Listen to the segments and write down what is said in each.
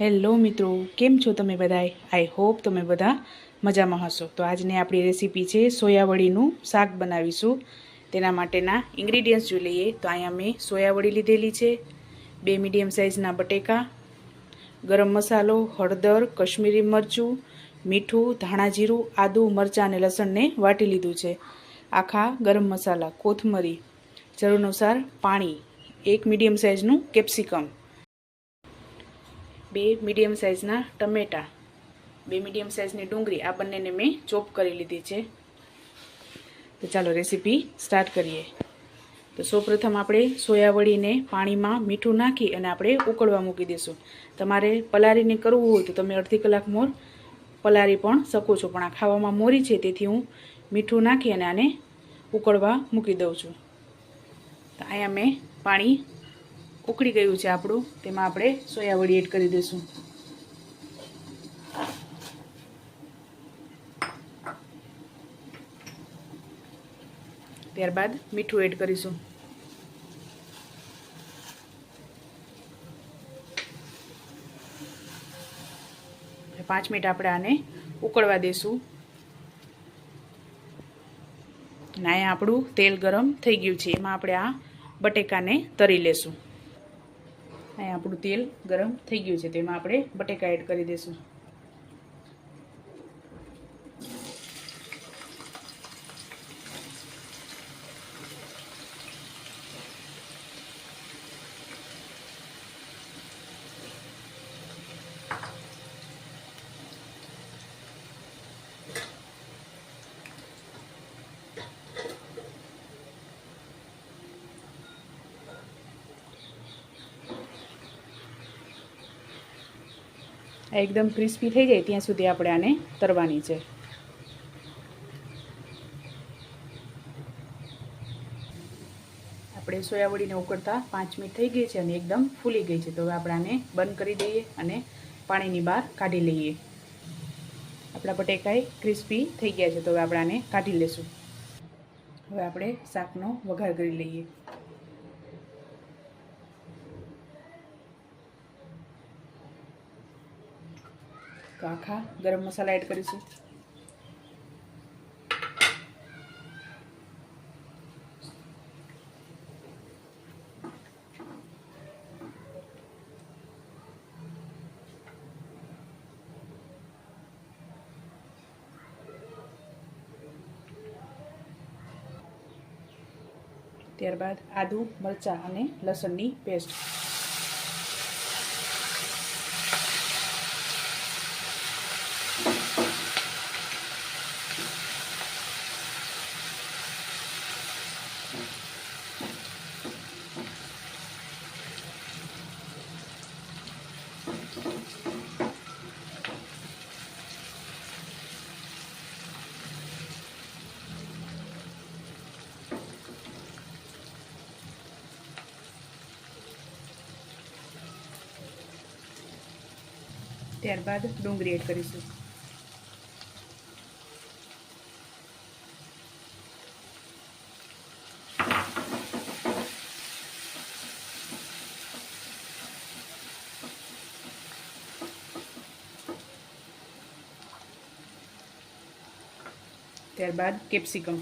Hello મિત્રો, કેમ છો તમે બધાએ આઈ હોપ તમે બધા મજામાં હશો. તો આજની આપણી રેસીપી છે સોયાવડીનું શાક બનાવીશું. તેના માટેના ઇન્ગ્રીડિયન્ટ્સ જોઈ લઈએ. તો અહીંયા મેં સોયાવડી લીધેલી છે, બે મીડિયમ સાઇઝના બટેકા, ગરમ મસાલો, હળદર, કશ્મીરી મરચું, મીઠું, ધાણા જીરું, આદું, મરચાં અને લસણને વાટી લીધું છે. આખા ગરમ મસાલા, કોથમરી, જરૂર અનુસાર પાણી, એક મીડિયમ સાઇઝનું કેપ્સિકમ. બે મીડિયમ સાઇઝના ટમેટાં, બે મીડિયમ સાઇઝની ડુંગળી, આ બંનેને મેં ચોપ કરી લીધી છે. તો ચાલો રેસીપી સ્ટાર્ટ કરીએ. તો સૌપ્રથમ આપણે સોયાવડીને પાણીમાં મીઠું નાખી અને આપણે ઉકળવા મૂકી દઈશું. તમારે પલાળીને કરવું હોય તો તમે અડધી કલાક મોર પલાળી પણ શકો છો, પણ આ ખાવામાં મોરી છે, તેથી હું મીઠું નાખી અને આને ઉકળવા મૂકી દઉં છું. તો અહીંયા મેં પાણી ઉકળી ગયું છે આપણું. તેમાં આપણે સોયાવડી એડ કરી દઈશું. ત્યારબાદ મીઠું એડ કરીશું. પાંચ મિનિટ આપણે આને ઉકળવા દઈશું અને આપણું તેલ ગરમ થઈ ગયું છે. એમાં આપણે આ બટેકાને તરી લેશું. અહીંયા આપણું તેલ ગરમ થઈ ગયું છે તેમાં આપણે બટેકા એડ કરી દઈશું. આ એકદમ ક્રિસ્પી થઈ જાય ત્યાં સુધી આપણે આને તરવાની છે. આપણે સોયાવડીને ઉકળતા પાંચ મિનિટ થઈ ગઈ છે અને એકદમ ફૂલી ગઈ છે. તો હવે આપણે આને બંધ કરી દઈએ અને પાણીની બહાર કાઢી લઈએ. આપણા બટેકાએ ક્રિસ્પી થઈ ગયા છે. તો હવે આપણે આને કાઢી લેશું. હવે આપણે શાકનો વઘાર કરી લઈએ. તો આખા ગરમ મસાલા એડ કરીશું. ત્યારબાદ આદુ મરચાં અને લસણની પેસ્ટ. ત્યારબાદ ડુંગળી એડ કરીશું. ત્યારબાદ કેપ્સિકમ.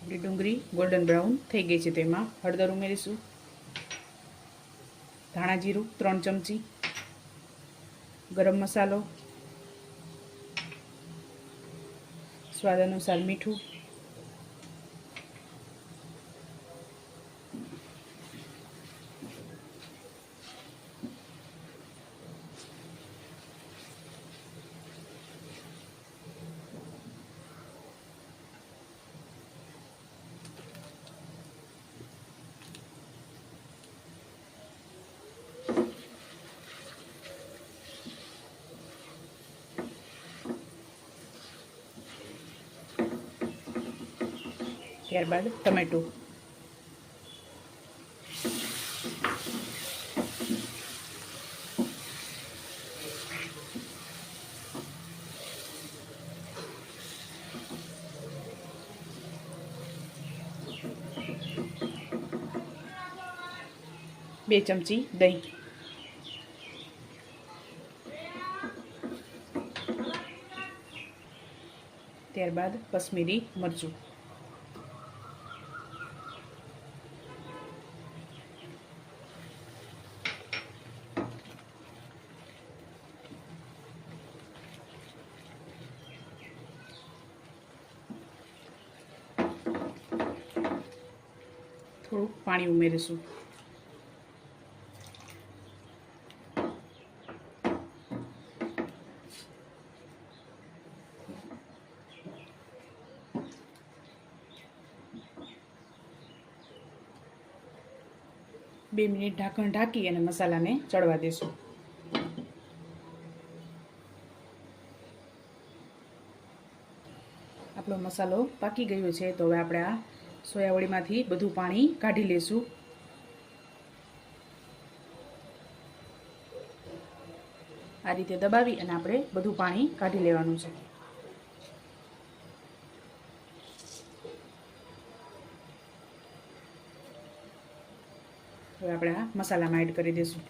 આપણી ડુંગળી ગોલ્ડન બ્રાઉન થઈ ગઈ છે. તેમાં હળદર ઉમેરીશું. ધાણા જીરું ત્રણ ચમચી. ગરમ મસાલો સ્વાદ અનુસાર મીઠું त्यारबाद टमेटो बे चमची दही त्यारबाद कश्मीरी मरचू થોડુંક પાણી ઉમેરીશું. બે મિનિટ ઢાંકણ ઢાંકી અને મસાલાને ચડવા દેશું. આપણો મસાલો પાકી ગયો છે, તો હવે આપણે આ સોયાવડીમાંથી બધું પાણી કાઢી લેશું. આ રીતે દબાવી અને આપણે બધું પાણી કાઢી લેવાનું છે. હવે આપણે આ મસાલામાં એડ કરી દઈશું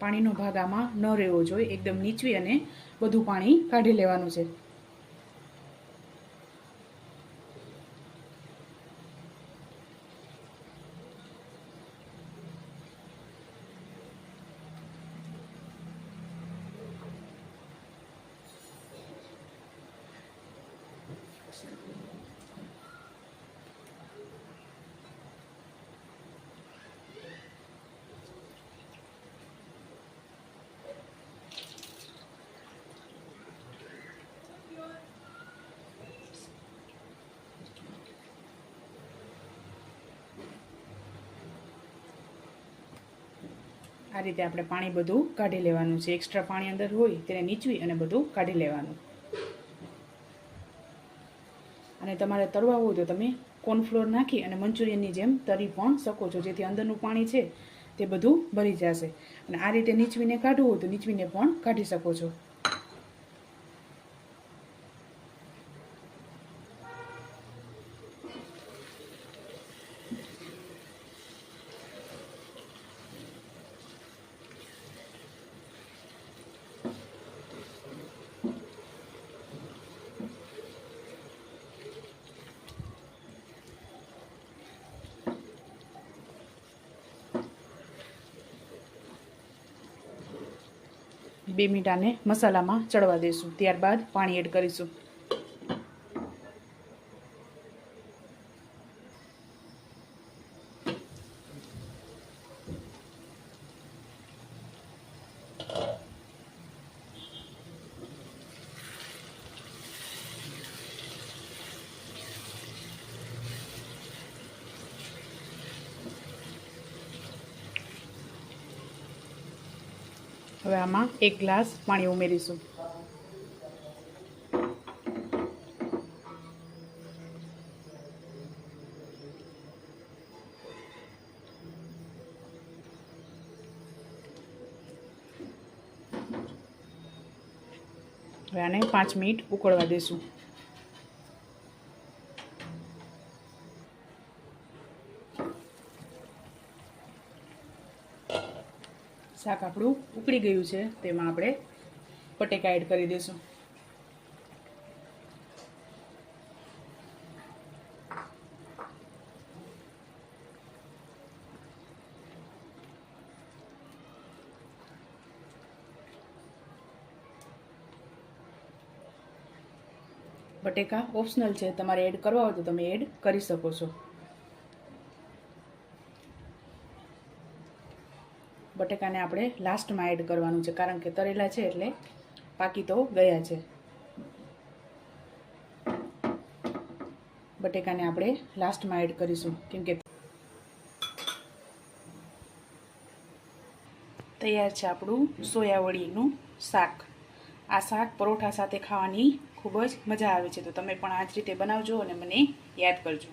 પાણીનો ભાગ આમાં ન રહેવો જોઈએ. એકદમ નીચવી અને બધું પાણી કાઢી લેવાનું છે. આ રીતે આપણે પાણી બધું કાઢી લેવાનું છે. એક્સ્ટ્રા પાણી અંદર હોય તેને નીચવી અને બધું કાઢી લેવાનું. અને તમારે તળવા હોય તો તમે કોર્નફ્લોર નાખી અને મંચુરિયનની જેમ તરી પણ શકો છો. જેથી અંદરનું પાણી છે તે બધું ભરી જશે. અને આ રીતે નીચવીને કાઢવું હોય તો નીચવીને પણ કાઢી શકો છો. બે આને મસાલામાં ચડવા દઈશું ત્યારબાદ પાણી એડ કરીશું. હવે આમાં એક ગ્લાસ પાણી ઉમેરીશું. હવે આને પાંચ મિનિટ ઉકળવા દઈશું શાક આપણું ઉકળી ગયું છે, તેમાં આપણે બટેકા એડ કરી દઈશું. બટેકા ઓપ્શનલ છે, તમારે એડ કરવા હોય તો તમે એડ કરી શકો છો. બટેકાને આપણે લાસ્ટમાં એડ કરવાનું છે, કારણ કે તરેલા છે એટલે પાકી તો ગયા છે. બટેકાને આપણે લાસ્ટમાં એડ કરીશું, કેમ કે તૈયાર છે આપણું સોયાવળીનું શાક. આ શાક પરોઠા સાથે ખાવાની ખૂબ જ મજા આવે છે, તો તમે પણ આ જ રીતે બનાવજો અને મને યાદ કરજો.